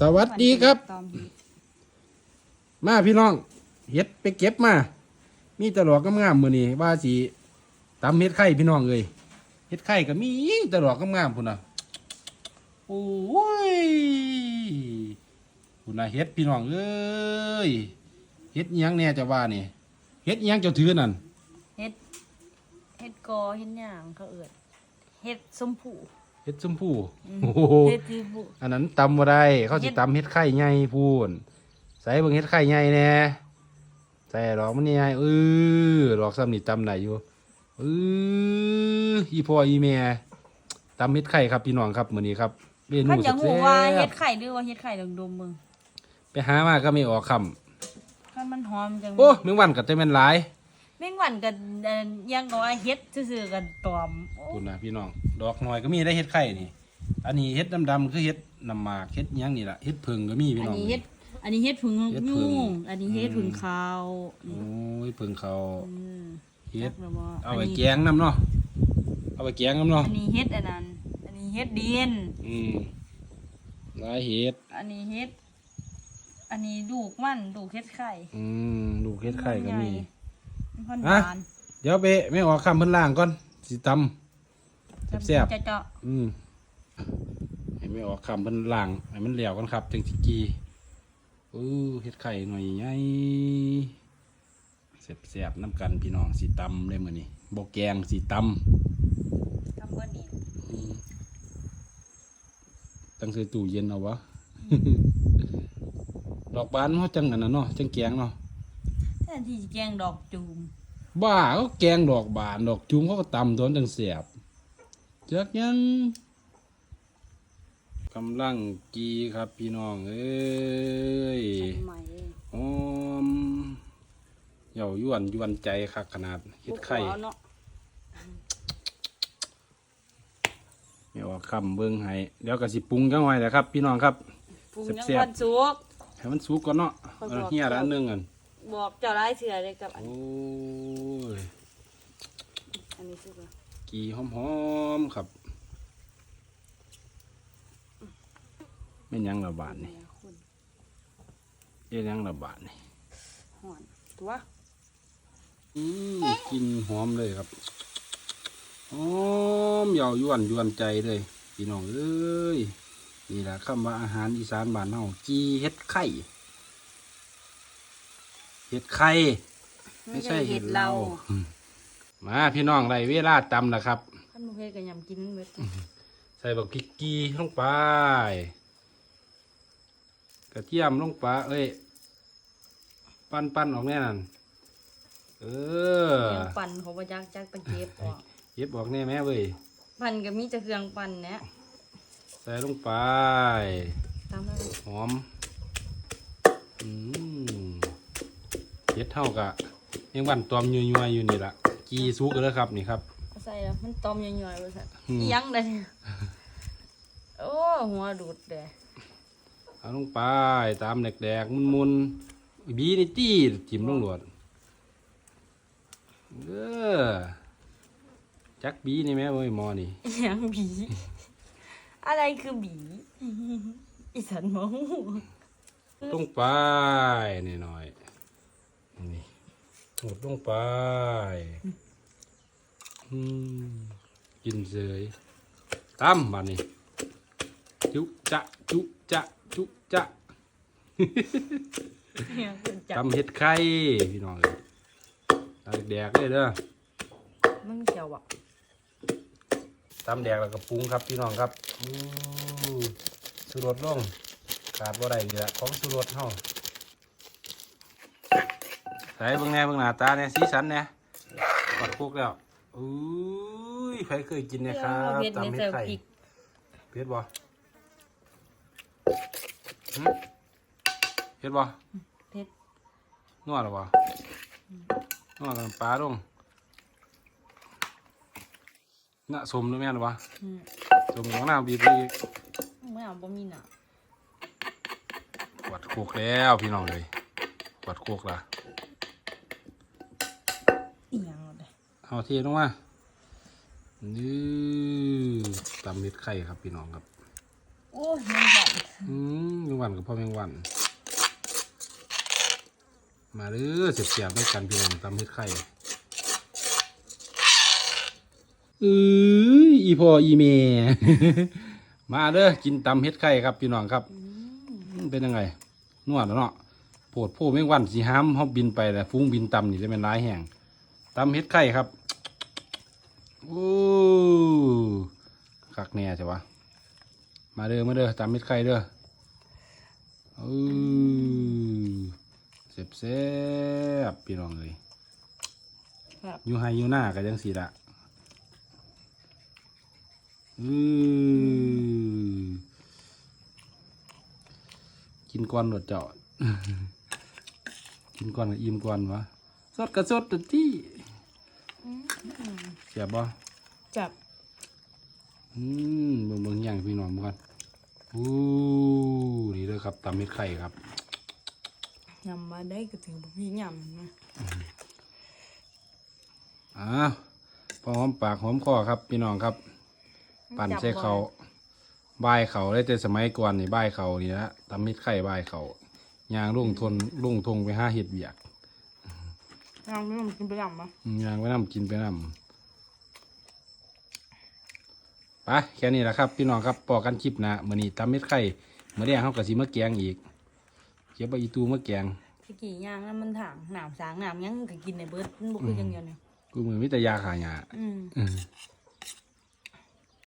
สวัสดีครับ ตอมเห็ดมาพี่น้องเฮ็ดไปเก็บมา มีแตลอกงามๆมือนี้ว่าสิตำเฮ็ดไข่พี่น้องเอ้ยเฮ็ดไข่ก็มีแตลอกงามๆพุ่นน่ะโอ้ยพุ่นนะเฮ็ดพี่น้องเอ้ยเฮ็ดอิหยังแน่จะว่านี่เฮ็ดอิหยังเจ้าถือนั่นเห็ดเห็ดกอเห็ดหยางเขาเอิดเห็ดสมผู เฮ็ดชมพูอืมโอ้โหเห็ดจีบุอันนั้นตำบ่ได้เขาสิตำเฮ็ดไข่ใหญ่พูนใส่เบิ่งเฮ็ดไข่ใหญ่แหน่ใส่ดอกมันใหญ่เออดอกซ้ำนี่ตำได้อยู่เอออีพ่ออีแม่ตำเฮ็ดไข่ครับพี่น้องครับมื้อนี้ครับเมนูท่านอแซ่ยากรู้ว่าเห็บดไข่หรือว่าเห็ดไข่ดองดมมึงๆไปหามาก็ไม่ออกคำถ้ามันหอมจังโอ้แมงวันก็จะแม่นหลาย แมงวันกันเอ่อยังน้อยเห็ดซื่อๆกันตอมโอ้คุณนะพี่น้อง ดอกน้อยก็มีได้เฮ็ดไข่นี่ อันนี้เฮ็ดดำๆคือเฮ็ดน้ำหมากเฮ็ดหยังนี่ล่ะเฮ็ดผึ่งก็มีพี่อันน้อง นี้เห็ด อันนี้เห็ดผึ่งเห็ดผึ่งยุ่งอันนี้เห็ดอืม ผึ่งขาวโอ้ยผึ่งเขาอืมเฮ็ด จักแล้วบ่เอาไปนนี้แกงน้ำเนาะ เอาไปแกงน้ำเนาะ อันนี้เห็ดอันนั้น อันนี้เห็ดดิน อืมหลายเห็ด อันนี้เห็ด อันนี้ดูกมันดูกเห็ดไข่ อืมลูกเห็ดไข่ก็มี มันพันฮะบานเดี๋ยวไปไม่ออกคำเพิ่นล่างก่อนสิตำแซ่บจะเจาะอืมให้ไม่ออกคำเพิ่นล่างให้มันเหลวกันครับจังสิกีอู้เห็ดไข่หน่อยใหญ่แซ่บๆน้ำกันพี่น้องสิตำเลยมื้อนี้บ่แกงสิตำทำก้อนนี้อืมตั้งใส่ตู้เย็นเอาวะ ดอกบานเขาจังอันนั้นเนาะจังแกงเนาะ แทนที่จะแกงดอกจูมบ้าเขาแกงดอกบานดอกจุ้มเขาก็ตำตัวนั้นจังเสียบเจักยังกำลังกีครับพี่น้องเอ้ยใหม่หอมเหย่ายวนยวนใจคักขนาดเฮ็ดไข่เนาะไม่ว่าคำเบิ้งให้เดี๋ยวก็สิปรุงจังไว้แหละครับ พี่น้องครับปรุงยังแซ่บๆวันสุกให้มันสุกก่อนเนาะค่อยๆเอาเฮียละอันหนึงกัน บอกเจ้าร้ายเสือเลยกับอันโอ้ยอันนี้สุกแล้วกีหอมๆครับไม่นหยังระบาดนี่คุณเอ๊ะยังระบาดนี่ห่อนตัวอืมกลินหอมเลยครับหอมเยาวยวนยวนใจเลยพี่น้องเอ้ยนี่แหละคำว่าอาหารอีสานบ้านเฮาจีเฮ็ดไข่ เฮ็ดไข่ไม่ใช่เห็ดเราอืมมาพี่น้องไรเวลาตำแล้วครับ ขั้นบุฟเฟ่ก็ยำกินเบิดใส่บักพริกกีลงไป กระเทียมลงไปเอ้ยปั้นปั้นออกแน่นั่นเออเครื่องปั่นเขาประจักจักไปเก็บออกเย็บออกแน่แม่เว้ยปั่นก็มีแต่เครื่องปั่นเนี่ยใส่ลงไปตามนั้นหอมอืม เย็ดเท่ากับยังวันตอมยัวๆอยู่นี่ละกีซุกเลยครับนี่ครับเอาใส่แล้วมันตอมย่อยๆไปสัตว์อืมอิหยังเลยโอ้หัวดูดเด้เอาลงไปตามแดกๆมุนๆบีนี่จี้จิ้มลงหลวดเออจักบีนี่แม่เว้ยหมอนี่อิหยังบี อะไรคือบีอีสันหมอหูลงไปนี่หน่อย นี่หดลงไปอืมกินเสยตามมานี่จุจะจุจะจุจะอิหยังคือจับตำเห็ดไข่พี่น้องเลยตำแดกเลยเด้อมึงเจียวอะตำแดกแล้วก็ปรุงครับพี่น้องครับอือสุรสลงขาดบ่ได้นี่แหละของสุรสเฮาใส่เบิ่งแหน่เบิ่งหน้าตาเนี่ยสีสันเนี่ยปัดคุกแล้วอุ้ยใครเคยกินเนยครับเผ็ดตำนี่เห็ใส่ดไข่พริกเผ็ดบ่หึเผ็ดบ่เผ็ดนวดหรอบ่นวดกับน้ำปลาลงน่ะสมด้วยแม่นหรอวะอืมสมของน้ำบีบไปอีกเมื่อเอาบ่มีหนาวัดโคกแล้วพี่น้องเลยวัดโคกละ อีหยังเอา เลยเอาเทีลงมานี่ตำเม็ดไข่ครับพี่น้องครับ โอ้ยมันหอมอืมอยู่วันกับพ่อแมงวัน มาเด้อเสียบเสียบๆด้วยกันพี่น้องตำเฮ็ดไข่เอ้ยอีพ่ออีเมมาเด้อกินตำเฮ็ดไข่ครับพี่น้องครับมันเป็นยังไงนวดแล้วเนาะโพดโพแมงวันสีห้ามเขาบินไปแต่ฟุ้งบินตำนี่จะเป็นร้ายแห่ง ตำเฮ็ดไข่ครับโอ้คักแน่ใช่ปะมาเด้อมาเด้อตำเฮ็ดไข่เด้อเออเจ็บแซ่บๆพี่น้องเลยครับอยู่ไฮอยู่หน้ากันจังสีละอือกินก่อนหนวดเจาะกินก่อนกับอิ่มก่อนวะสดกระสดตัที่ เสียบบ่จับอืมเบิ่งเบิ่งอย่างพี่น้องก่อนอู้นี่เลยครับตำเม็ดไข่ครับยำมาได้ก็ถึงพี่ยำนะอ้าวพอหอมปากหอมคอครับ พี่น้องครับ ปั่นใส่เขาบายเขาได้แต่สมัยก่อนนี่บายเขานี่ละตำเม็ดไข่บายเขายางลุ่งทนลุ่งทงไปห้าเห็ดเบียก ยำไม่ต้องกินไปยำปะอืมยางไปน้ำกินไปน้ำไปแค่นี้แหละครับ พี่น้องครับปอกันคลิปหนะมื้อนี้ตำเม็ดไข่เมื่อแดงเขากะสิมาแกงอีกเก็บใบอีตูมาแกงตะกี้ย่างแล้วมันถางหนามสางหนามยังก็กินในเบิร์ดมันบุคือยังเดียวเนี่ยกูมือมิตรยาขายาอืมอืม